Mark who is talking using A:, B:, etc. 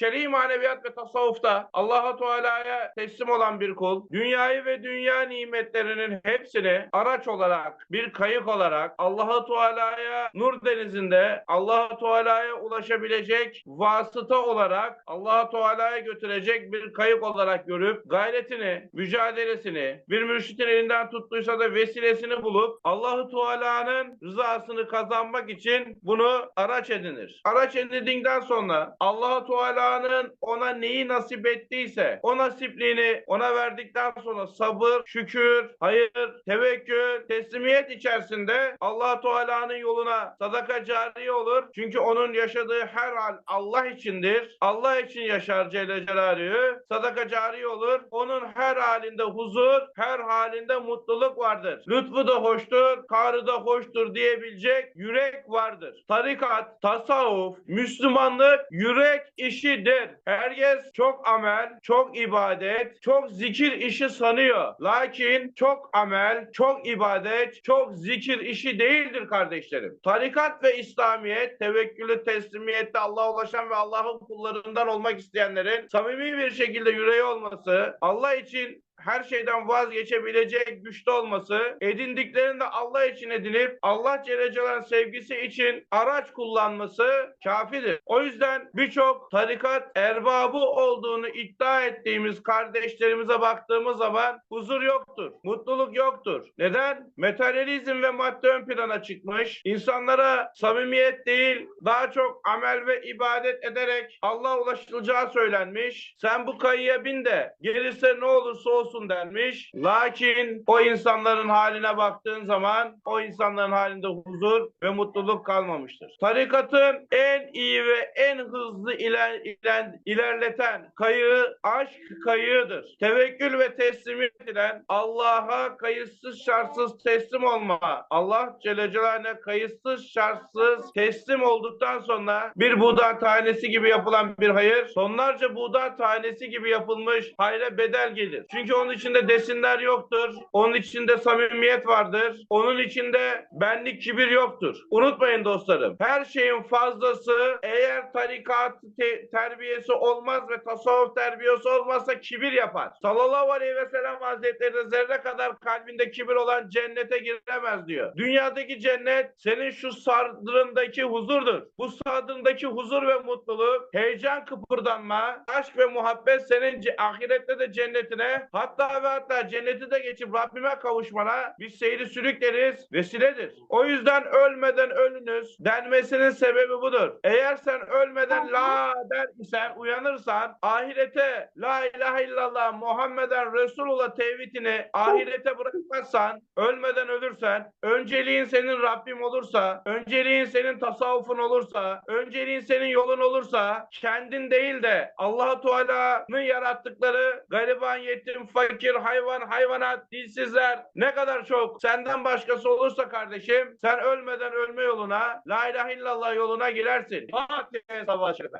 A: şer'i maneviyat ve tasavvufta Allahu Teala'ya teslim olan bir kul, dünyayı ve dünya nimetlerinin hepsini araç olarak, bir kayık olarak Allahu Teala'ya nur denizinde Allahu Teala'ya ulaşabilecek vasıta olarak Allahu Teala'ya götürecek bir kayık olarak görüp gayretini, mücadelesini bir mürşitin elinden tuttuysa da vesilesini bulup Allahu Teala'nın rızasını kazanmak için bunu araç edinir. Araç edindikten sonra Allahu Teala'nın ona neyi nasip ettiyse o nasipliğini ona verdikten sonra sabır, şükür, hayır, tevekkül, teslimiyet içerisinde Allahu Teala'nın yoluna sadaka cari olur. Çünkü onun yaşadığı her hal Allah içindir. Allah için yaşar Celle Celaluhu. Sadaka cari olur. Onun her halinde huzur, her halinde mutluluk vardır. Lütfu da hoştur, karı da hoştur diyebilecek yürek vardır. Tarikat, tasavvuf, Müslümanlık yürek işidir. Herkes çok amel, çok ibadet, çok zikir işi sanıyor. Lakin çok amel, çok ibadet, çok zikir işi değildir kardeşlerim. Tarikat ve İslamiyet, tevekkülü, teslimiyette Allah'a ulaşan ve Allah'ın kullarından olmak isteyenlerin samimi bir şekilde yüreği olması, Allah için her şeyden vazgeçebilecek güçte olması, edindiklerini de Allah için edinip Allah Celle Celal'in sevgisi için araç kullanması kafidir. O yüzden birçok tarikat erbabı olduğunu iddia ettiğimiz kardeşlerimize baktığımız zaman huzur yoktur, mutluluk yoktur. Neden? Materyalizm ve madde ön plana çıkmış. İnsanlara samimiyet değil, daha çok amel ve ibadet ederek Allah'a ulaşılacağı söylenmiş. Sen bu kayıya bin de gelirse ne olursa olsun denmiş. Lakin o insanların haline baktığın zaman o insanların halinde huzur ve mutluluk kalmamıştır. Tarikatın en iyi ve en hızlı iler, iler- ilerleten kayığı aşk kayığıdır. Tevekkül ve teslimiyet ile Allah'a kayıtsız şartsız teslim olma. Allah Celle Celaluhu'na kayıtsız şartsız teslim olduktan sonra bir buğday tanesi gibi yapılan bir hayır, tonlarca buğday tanesi gibi yapılmış hayra bedel gelir. Çünkü onun içinde desinler yoktur. Onun içinde samimiyet vardır. Onun içinde benlik kibir yoktur. Unutmayın dostlarım. Her şeyin fazlası eğer tarikat te- terbiyesi olmaz ve tasavvuf terbiyesi olmazsa kibir yapar. Sallallahu aleyhi ve sellem hazretleri de zerre kadar kalbinde kibir olan cennete giremez diyor. Dünyadaki cennet senin şu sadrındaki huzurdur. Bu sadrındaki huzur ve mutluluk, heyecan kıpırdanma, aşk ve muhabbet senin ahirette de cennetine hatta ve hatta cenneti de geçip Rabbime kavuşmana biz seyri sürükleriz, vesiledir. O yüzden ölmeden ölünüz denmesinin sebebi budur. Eğer sen ölmeden la der isen uyanırsan ahirete la ilahe illallah Muhammeden Resulullah tevhidini ahirete bırakmazsan ölmeden ölürsen önceliğin senin Rabbim olursa önceliğin senin tasavvufun olursa önceliğin senin yolun olursa kendin değil de Allahu Teala'nın yarattıkları gariban yetim fakir hayvan hayvanat dilsizler ne kadar çok senden başkası olursa kardeşim sen ölmeden ölme yoluna la ilahe illallah yoluna girersin. Fatiha savaşı.